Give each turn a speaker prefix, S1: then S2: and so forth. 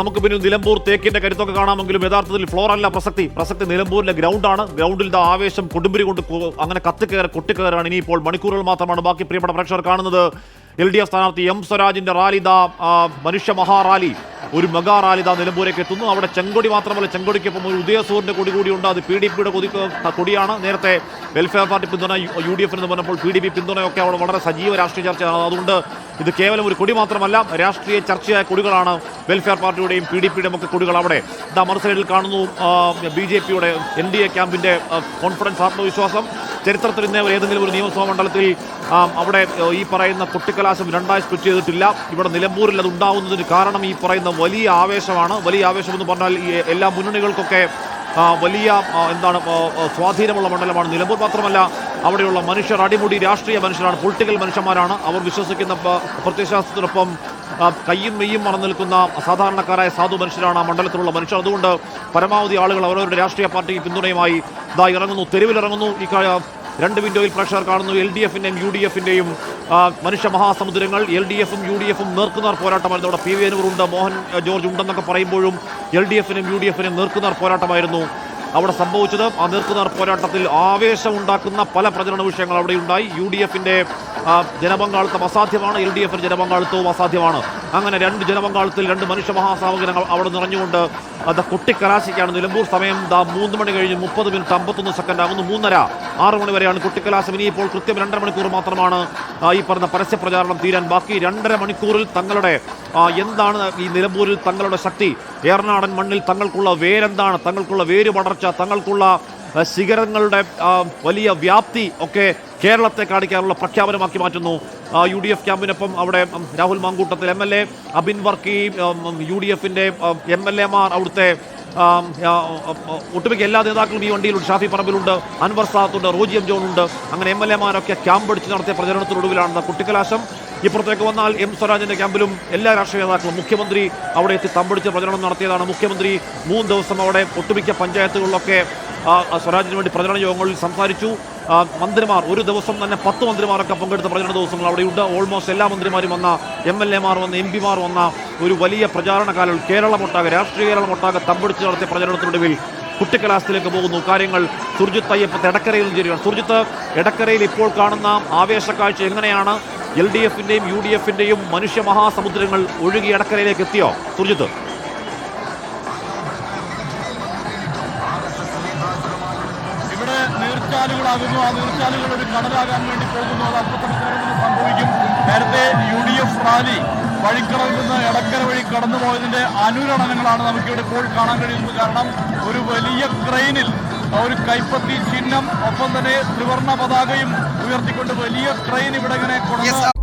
S1: നമുക്ക് പിന്നെ നിലമ്പൂർ തേക്കിന്റെ കരുത്തൊക്കെ കാണാമെങ്കിലും യഥാർത്ഥത്തിൽ ഫ്ലോർ അല്ല പ്രസക്തി. പ്രസക്തി നിലമ്പൂരിലെ ഗ്രൗണ്ടാണ്. ഗ്രൗണ്ടിൽ ദ ആവേശം കൊടുമ്പിരി കൊണ്ട് അങ്ങനെ അങ്ങനെ കത്തിക്കയറി കൊട്ടിക്കയറാണ് ഇനിയിപ്പോൾ മണിക്കൂറുകൾ മാത്രമാണ് ബാക്കി പ്രിയപ്പെട്ട പ്രേക്ഷകർ കാണുന്നത്. എൽ ഡി എഫ് സ്ഥാനാർത്ഥി എം സ്വരാജിന്റെ റാലി ദാ മനുഷ്യ മഹാറാലി. ഒരു മെഗാ റാലി ദാ നിലമ്പൂരേക്ക് എത്തുന്നു. അവിടെ ചെങ്കൊടി മാത്രമല്ല ചെങ്കൊടിക്കൊപ്പം ഒരു ഉദയസൂറിന്റെ കൊടി കൂടിയുണ്ട് അത് പി ഡി പിയുടെ കൊതി കൊടിയാണ്. നേരത്തെ വെൽഫെയർ പാർട്ടി പിന്തുണ യു ഡി എഫിന് പറഞ്ഞപ്പോൾ പി ഡി പി പിന്തുണയൊക്കെ അവിടെ വളരെ സജീവ രാഷ്ട്രീയ ചർച്ചയാണ്. അതുകൊണ്ട് ഇത് കേവലം ഒരു കൊടി മാത്രമല്ല രാഷ്ട്രീയ ചർച്ചയായ കൊടികളാണ് വെൽഫെയർ പാർട്ടിയുടെയും പി ഡി പിയുടെയും ഒക്കെ കൊടികൾ അവിടെ ഇതാ മറു സൈഡിൽ കാണുന്നു ബി ജെ പിയുടെ എൻ ഡി എ ക്യാമ്പിന്റെ കോൺഫിഡൻസ് ആത്മവിശ്വാസം. ചരിത്രത്തിൽ ഇന്നേ ഏതെങ്കിലും ഒരു നിയമസഭാ മണ്ഡലത്തിൽ അവിടെ ഈ പറയുന്ന കൊട്ടിക്കലാശം രണ്ടായി സ്പ്ലിറ്റ് ചെയ്തിട്ടില്ല. ഇവിടെ നിലമ്പൂരിൽ അത് ഉണ്ടാവുന്നതിന് കാരണം ഈ പറയുന്ന വലിയ ആവേശമാണ്. വലിയ ആവേശം എന്ന് പറഞ്ഞാൽ ഈ എല്ലാ മുന്നണികൾക്കൊക്കെ വലിയ എന്താണ് സ്വാധീനമുള്ള മണ്ഡലമാണ്. നിലമ്പൂർ മാത്രമല്ല അവിടെയുള്ള മനുഷ്യർ അടിമുടി രാഷ്ട്രീയ മനുഷ്യരാണ് പൊളിറ്റിക്കൽ മനുഷ്യന്മാരാണ്. അവർ വിശ്വസിക്കുന്ന പ്രത്യശാസ്ത്രത്തിനൊപ്പം കയ്യും മെയ്യും മറന്നു നിൽക്കുന്ന സാധാരണക്കാരായ സാധു മനുഷ്യരാണ് ആ മണ്ഡലത്തിലുള്ള മനുഷ്യർ. അതുകൊണ്ട് പരമാവധി ആളുകൾ അവരവരുടെ രാഷ്ട്രീയ പാർട്ടിക്ക് പിന്തുണയുമായി ഇതാ ഇറങ്ങുന്നു തെരുവിലിറങ്ങുന്നു. ഈ രണ്ട് വിൻഡോയിൽ പ്രേക്ഷകർ കാണുന്നു എൽ ഡി എഫിന്റെയും യു ഡി എഫിന്റെയും മനുഷ്യ മഹാസമുദ്രങ്ങൾ. എൽ ഡി എഫും യു ഡി എഫും നേർക്കുന്നവർ പോരാട്ടമായിരുന്നു. അവിടെ പി വി അനൂർ ഉണ്ട് മോഹൻ ജോർജ് ഉണ്ടെന്നൊക്കെ പറയുമ്പോഴും എൽ ഡി എഫിനും യു ഡി എഫിനും നേർക്കുന്നവർ പോരാട്ടമായിരുന്നു. അവിടെ സംഭവിച്ചത് ആ നേർക്കുനാർ പോരാട്ടത്തിൽ ആവേശമുണ്ടാക്കുന്ന പല പ്രചരണ വിഷയങ്ങൾ അവിടെ ഉണ്ടായി യു ഡി എഫിന്റെ ജനപങ്കാളിത്തം അസാധ്യമാണ്. എൽ ഡി എഫിന്റെ ജനപങ്കാളിത്തവും അസാധ്യമാണ്. അങ്ങനെ രണ്ട് ജനപങ്കാളത്തിൽ രണ്ട് മനുഷ്യ മഹാസാമഗ്രഹങ്ങൾ അവിടെ നിറഞ്ഞുകൊണ്ട് അത് കുട്ടിക്കലാശിക്കാണ്. നിലമ്പൂർ സമയം ദാ മൂന്ന് മണി കഴിഞ്ഞ് മുപ്പത് മിനിറ്റ് അമ്പത്തൊന്ന് സെക്കൻഡ് ആകുന്നു. മൂന്നര ആറ് മണി വരെയാണ് കുട്ടിക്കലാശം. ഇനിയിപ്പോൾ കൃത്യം രണ്ടര മണിക്കൂർ മാത്രമാണ് ഈ പറഞ്ഞ പരസ്യ പ്രചാരണം തീരാൻ ബാക്കി രണ്ടര മണിക്കൂറിൽ തങ്ങളുടെ എന്താണ് ഈ നിലമ്പൂരിൽ തങ്ങളുടെ ശക്തി? ഏറനാടൻ മണ്ണിൽ തങ്ങൾക്കുള്ള വേരെന്താണ്? തങ്ങൾക്കുള്ള വേര് പടർച്ച തങ്ങൾക്കുള്ള ശിഖരങ്ങളുടെ വലിയ വ്യാപ്തി ഒക്കെ കേരളത്തെ കാണിക്കാനുള്ള പ്രഖ്യാപനമാക്കി മാറ്റുന്നു. യു ഡി എഫ് ക്യാമ്പിനൊപ്പം അവിടെ Rahul Mamkootathil M L A Abin Varkey U D എഫിന്റെ എം എൽ എമാർ അവിടുത്തെ ഒട്ടുമിക്ക എല്ലാ നേതാക്കളും ഈ വണ്ടിയിലുണ്ട് ഷാഫി പറമ്പിലുണ്ട്. അൻവർ സാദത്തുണ്ട് റോജി എം ജോൺ ഉണ്ട് അങ്ങനെ എം എൽ എമാരൊക്കെ ക്യാമ്പ് അടിച്ച് നടത്തിയ പ്രചരണത്തിനൊടുവിലാണെന്ന കുട്ടിക്കലാശം. ഇപ്പുറത്തേക്ക് വന്നാൽ എം സ്വരാജിന്റെ ക്യാമ്പിലും എല്ലാ രാഷ്ട്രീയ നേതാക്കളും മുഖ്യമന്ത്രി അവിടെ എത്തി തമ്പടിച്ച് പ്രചരണം നടത്തിയതാണ്. മുഖ്യമന്ത്രി മൂന്ന് ദിവസം അവിടെ ഒട്ടുമിക്ക പഞ്ചായത്തുകളിലൊക്കെ സ്വരാജിന് വേണ്ടി പ്രചരണ യോഗങ്ങളിൽ സംസാരിച്ചു. മന്ത്രിമാർ ഒരു ദിവസം തന്നെ പത്ത് മന്ത്രിമാരൊക്കെ പങ്കെടുത്ത പ്രചരണ ദിവസങ്ങൾ അവിടെയുണ്ട്. ഓൾമോസ്റ്റ് എല്ലാ മന്ത്രിമാരും വന്ന എം എൽ എമാർ വന്ന എം പിമാർ വന്ന ഒരു വലിയ പ്രചാരണ കാലം കേരളമൊട്ടാകെ രാഷ്ട്രീയ കേരളമൊട്ടാകെ തമ്പടിച്ച് നടത്തിയ പ്രചരണത്തിനൊടുവിൽ കുട്ടിക്കലാശത്തിലേക്ക് പോകുന്നു. കാര്യങ്ങൾ സുർജിത്ത് അയ്യപ്പത്ത് എടക്കരയിൽ ചേരുകയാണ്. സുർജിത്ത് എടക്കരയിൽ ഇപ്പോൾ കാണുന്ന ആവേശ കാഴ്ച എങ്ങനെയാണ്? എൽ ഡി എഫിന്റെയും യു ഡി എഫിന്റെയും മനുഷ്യ മഹാസമുദ്രങ്ങൾ ഒഴുകി എടക്കരയിലേക്ക് എത്തിയോ? സുർജിത്ത്.
S2: നീർച്ചാലുകളാകുന്നു ആ നീർച്ചാലുകൾ ഒരു കടലാകാൻ വേണ്ടി പോകുന്നു അത് അല്പസമയത്തിനകം സംഭവിക്കും. നേരത്തെ യു ഡി എഫ് റാലി വഴിക്കടവിൽ നിന്ന് എടക്കര വഴി കടന്നു പോയതിന്റെ അനുരണനങ്ങളാണ് നമുക്കിവിടെ ഇപ്പോൾ കാണാൻ കഴിയുന്നത്. കാരണം ഒരു വലിയ ക്രെയിനിൽ ഒരു കൈപ്പത്തി ചിഹ്നം ഒപ്പം തന്നെ ത്രിവർണ പതാകയും ഉയർത്തിക്കൊണ്ട് വലിയ ക്രെയിൻ ഇവിടെ ഇങ്ങനെ കൊണ്ടുവന്ന്